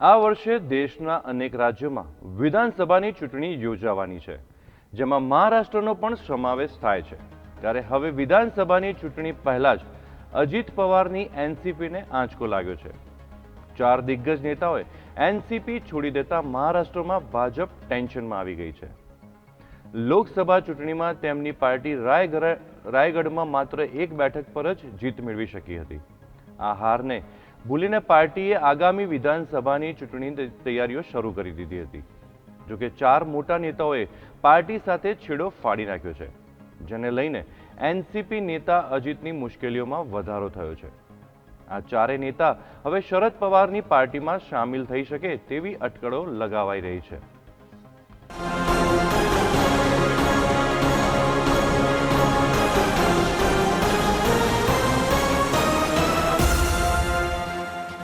આ વર્ષે દેશના અનેક રાજ્યોમાં વિધાનસભાની ચૂંટણી યોજાવાની છે, જેમાં મહારાષ્ટ્રનો પણ સમાવેશ થાય છે. ત્યારે હવે વિધાનસભાની ચૂંટણી પહેલા જ અજીત પવારની એનસીપીને આંચકો લાગ્યો છે. ચાર દિગ્ગજ નેતાઓએ એનસીપી છોડી દેતા મહારાષ્ટ્રમાં ભાજપ ટેન્શનમાં આવી ગઈ છે. લોકસભા ચૂંટણીમાં તેમની પાર્ટી રાયગઢ રાયગઢમાં માત્ર એક બેઠક પર જ જીત મેળવી શકી હતી. આ હારને ભૂલીને પાર્ટીએ આગામી વિધાનસભાની ચૂંટણી તૈયારીઓ શરૂ કરી દીધી હતી. જોકે ચાર મોટા નેતાઓએ પાર્ટી સાથે છેડો ફાડી નાખ્યો છે, જેને લઈને એનસીપી નેતા અજીતની મુશ્કેલીઓમાં વધારો થયો છે. આ ચારે નેતા હવે શરદ પવારની પાર્ટીમાં સામેલ થઈ શકે તેવી અટકળો લગાવાઈ રહી છે.